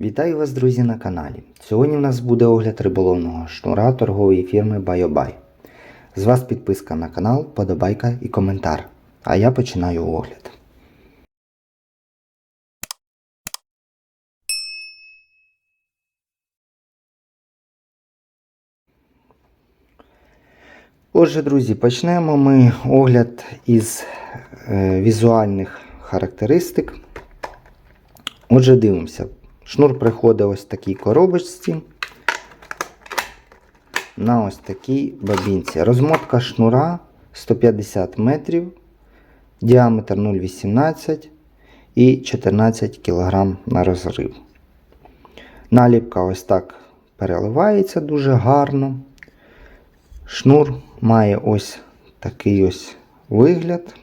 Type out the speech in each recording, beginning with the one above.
Вітаю вас, друзі, на каналі. Сьогодні в нас буде огляд риболовного шнура торгової фірми BioBuy. З вас підписка на канал, подобайка і коментар. А я починаю огляд. Отже, друзі, почнемо ми огляд із е, візуальних характеристик. Отже, дивимося. Шнур приходить ось в такій коробочці. На ось такій бабінці. Розмотка шнура 150 метрів, діаметр 0,18 і 14 кг на розрив. Наліпка ось так переливається дуже гарно. Шнур має ось такий ось вигляд.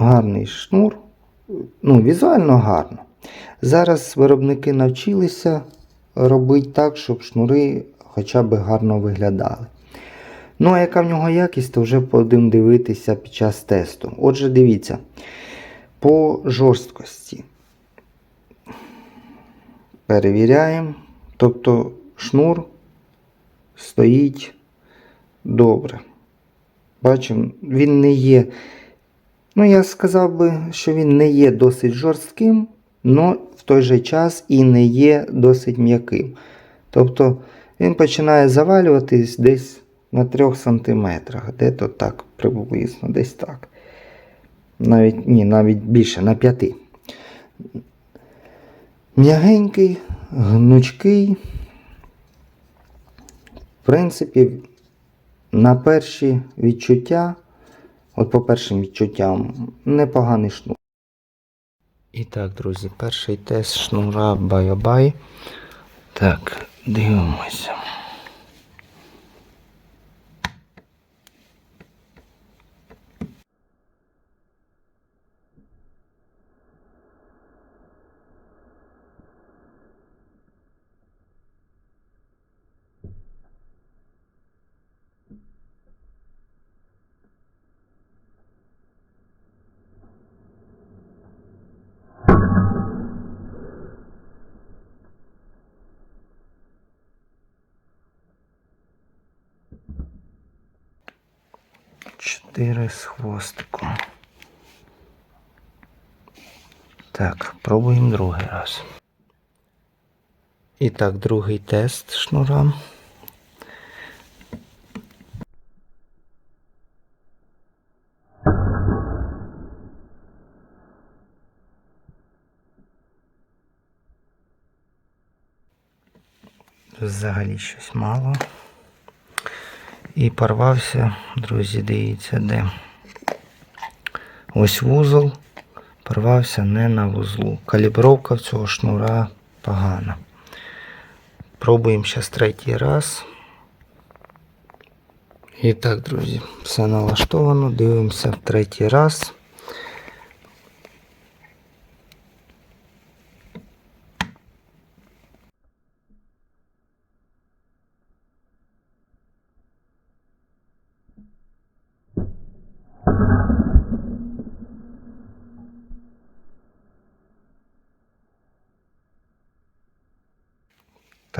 Гарний шнур. Ну, візуально гарно. Зараз виробники навчилися робити так, щоб шнури хоча б гарно виглядали. Ну, а яка в нього якість, то вже будемо дивитися під час тесту. Отже, дивіться, по жорсткості. Перевіряємо. Тобто шнур стоїть добре. Бачимо, він не є. Ну, я сказав би, що він не є досить жорстким, але в той же час і не є досить м'яким. Тобто він починає завалюватись десь на 3 см, де-то так приблизно, десь так. Навіть ні, навіть більше на 5. М'ягенький, гнучкий. В принципі, на перші відчуття, от по першим відчуттям, непоганий шнур. І так, друзі, перший тест шнура байобай. Так, дивимося. Чотири з хвостиком. Так, пробуємо другий раз. І так, другий тест шнура. Взагалі щось мало. І порвався, друзі, дивіться, де. Ось вузол. Порвався не на вузлу. Калібровка цього шнура погана. Пробуємо зараз третій раз. І так, друзі, все налаштовано. Дивимося в третій раз.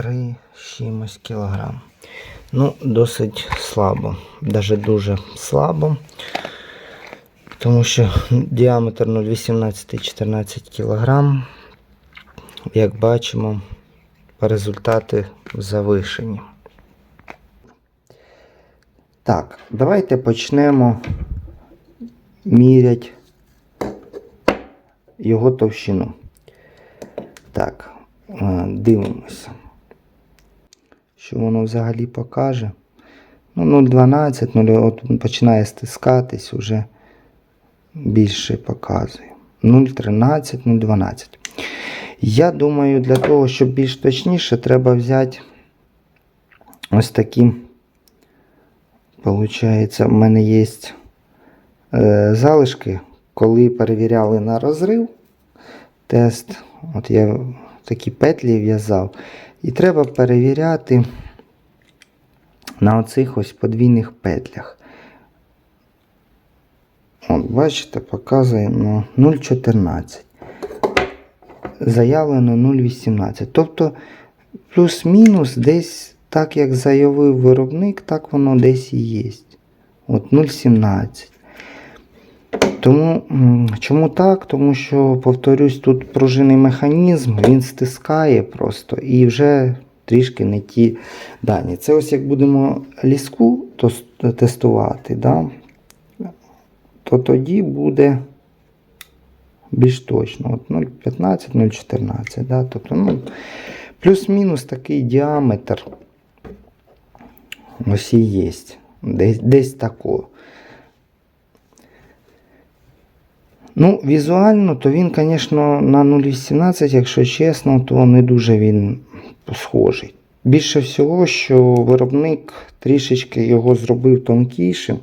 Три з чимось кілограм. Ну, досить слабо, навіть дуже слабо. Тому що діаметр 0,18-14 кг. Як бачимо, результати завишені. Так, давайте почнемо міряти його товщину. Так, е, дивимося що воно взагалі покаже. Ну, 0,12, 0, от починає стискатись, вже більше показує. 0,13, 0,12. Я думаю, для того, щоб більш точніше, треба взяти ось такі. Получається, в мене є е, залишки, коли перевіряли на розрив тест. От я такі петлі в'язав. І треба перевіряти на оцих ось подвійних петлях. От, бачите, показує ну, 0,14. Заявлено 0,18. Тобто плюс-мінус десь так, як заявив виробник, так воно десь і є. От 0,17. Тому чому так? Тому що, повторюсь, тут пружинний механізм, він стискає просто і вже трішки не ті дані. Це ось як будемо ліску тестувати, да? то тоді буде більш точно. От 0,15, 0,14. Да? Тобто, ну, плюс-мінус такий діаметр ось і є. Десь, десь такого. Ну, візуально, то він, звісно, на 0,18, якщо чесно, то не дуже він схожий. Більше всього, що виробник трішечки його зробив тонкішим,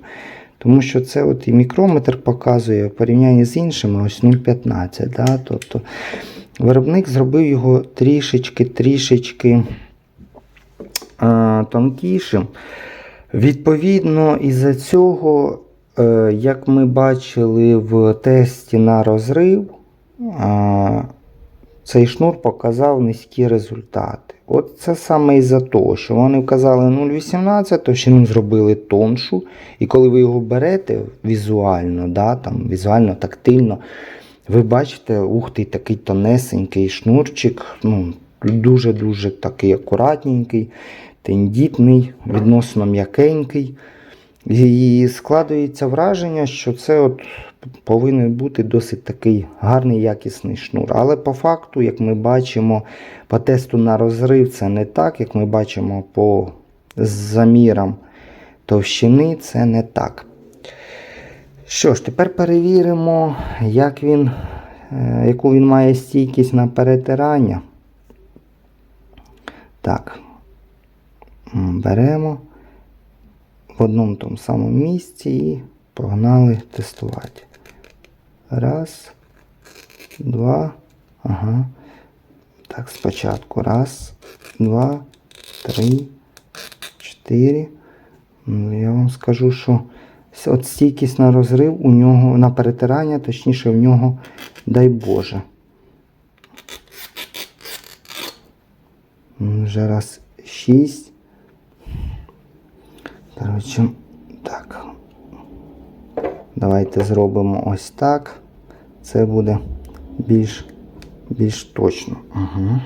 тому що це от і мікрометр показує в порівнянні з іншими, ось 0,15. Да? Тобто виробник зробив його трішечки, трішечки а, тонкішим. Відповідно, із-за цього, е, як ми бачили в тесті на розрив, цей шнур показав низькі результати. От це саме із-за того, що вони вказали 0,18, то ще зробили тоншу. І коли ви його берете візуально, да, там, візуально, тактильно, ви бачите, ух ти, такий тонесенький шнурчик, ну, дуже-дуже такий акуратненький, тендітний, відносно м'якенький. І складується враження, що це от повинен бути досить такий гарний якісний шнур. Але по факту, як ми бачимо по тесту на розрив, це не так. Як ми бачимо по замірам товщини, це не так. Що ж, тепер перевіримо, як він, е, яку він має стійкість на перетирання. Так, беремо в одному тому самому місці і погнали тестувати. Раз, два, ага. Так, спочатку. Раз, два, три, чотири. Ну, я вам скажу, що от стійкість на розрив у нього, на перетирання, точніше, в нього, дай Боже. Вже раз шість. Коротше, так. Давайте зробимо ось так. Це буде більш, більш точно. Угу.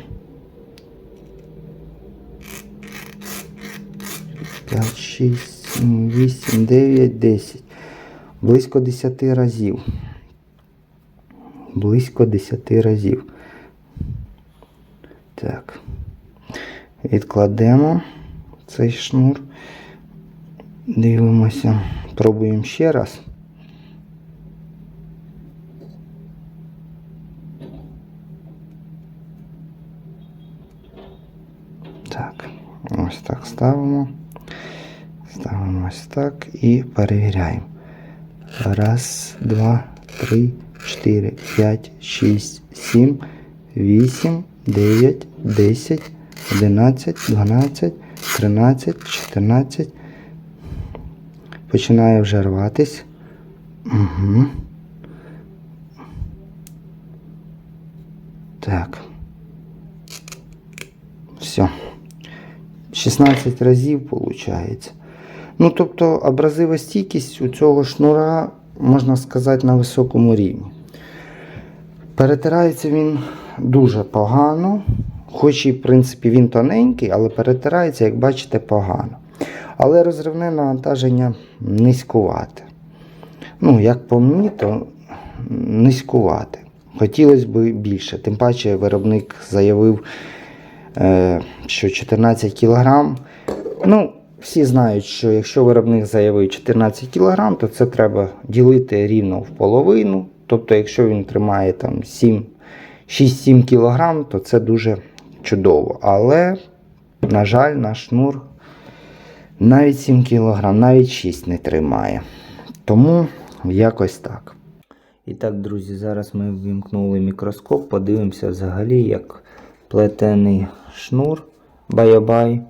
5, 6, 7, 8, 9, 10. Близько 10 разів. Близько 10 разів. Так. Відкладемо цей шнур. Дивимося, пробуємо ще раз. Так, ось так ставимо. Ставимо ось так і перевіряємо. Раз, два, три, чотири, п'ять, шість, сім, вісім, дев'ять, десять, одинадцять, дванадцять, тринадцять, чотирнадцять. Починає вже рватись. Угу. Так. Все. 16 разів виходить. Ну, тобто, абразивостійкість у цього шнура, можна сказати, на високому рівні. Перетирається він дуже погано. Хоч і, в принципі, він тоненький, але перетирається, як бачите, погано. Але розривне навантаження низькувате. Ну, як по мені, то низькувате. Хотілося б більше. Тим паче виробник заявив, е, що 14 кг. Ну, всі знають, що якщо виробник заявив 14 кг, то це треба ділити рівно в половину. Тобто, якщо він тримає там 6-7 кг, то це дуже чудово. Але, на жаль, наш шнур навіть 7 кг, навіть 6 не тримає. Тому якось так. І так, друзі, зараз ми ввімкнули мікроскоп, подивимося взагалі, як плетений шнур баябай,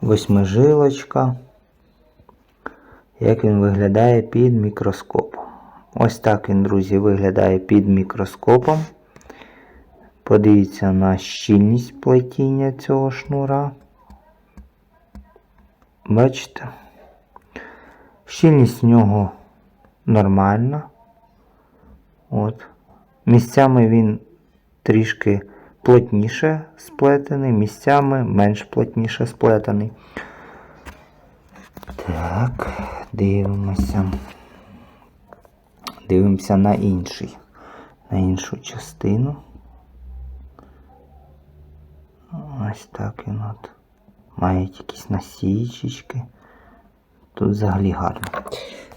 восьмижилочка. Як він виглядає під мікроскопом. Ось так він, друзі, виглядає під мікроскопом. Подивіться на щільність плетіння цього шнура. Бачите? Щільність в нього нормальна. От. Місцями він трішки плотніше сплетений, місцями менш плотніше сплетений. Так, дивимося. Дивимося на інший, на іншу частину. Ось так він от. Має якісь насічечки. Тут взагалі гарно.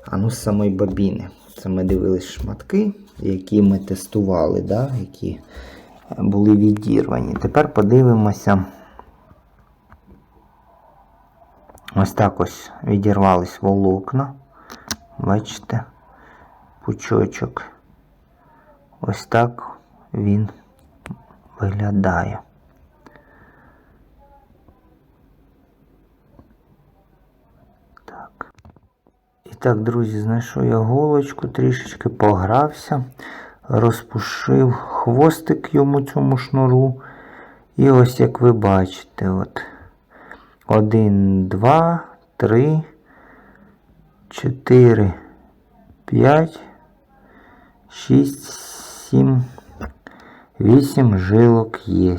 А ну з самої бобіни. Це ми дивились шматки, які ми тестували, да? які були відірвані. Тепер подивимося. Ось так ось відірвались волокна. Бачите? Пучочок. Ось так він виглядає. Так, друзі, знайшов я голочку, трішечки погрався, розпушив хвостик йому цьому шнуру. І ось як ви бачите, от. Один, два, три, чотири, п'ять, шість, сім, вісім жилок є.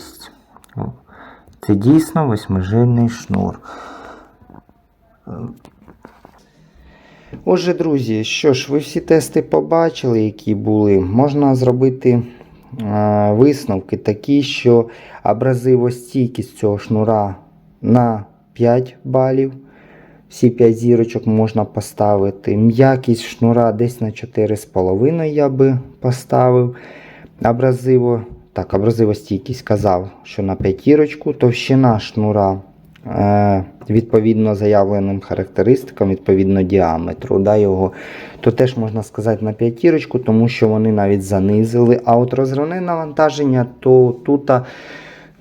Це дійсно восьмижильний шнур. Отже, друзі, що ж, ви всі тести побачили, які були. Можна зробити е, висновки такі, що абразивостійкість цього шнура на 5 балів. Всі 5 зірочок можна поставити. М'якість шнура десь на 4,5 я би поставив. Абразиво, так, абразивостійкість казав, що на п'ятірочку. Товщина шнура відповідно заявленим характеристикам, відповідно діаметру да, його, то теж можна сказати на п'ятірочку, тому що вони навіть занизили. А от розривне навантаження, то тут.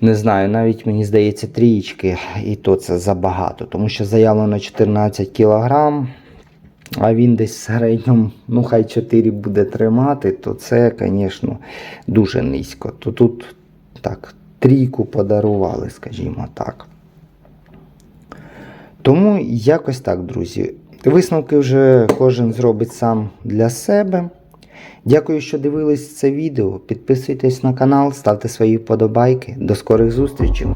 Не знаю, навіть мені здається, трієчки, і то це забагато, тому що заявлено 14 кг, а він десь в середньому, ну хай 4 буде тримати, то це, звісно, дуже низько. То тут так, трійку подарували, скажімо так. Тому якось так, друзі. Висновки вже кожен зробить сам для себе. Дякую, що дивились це відео. Підписуйтесь на канал, ставте свої вподобайки. До скорих зустрічей!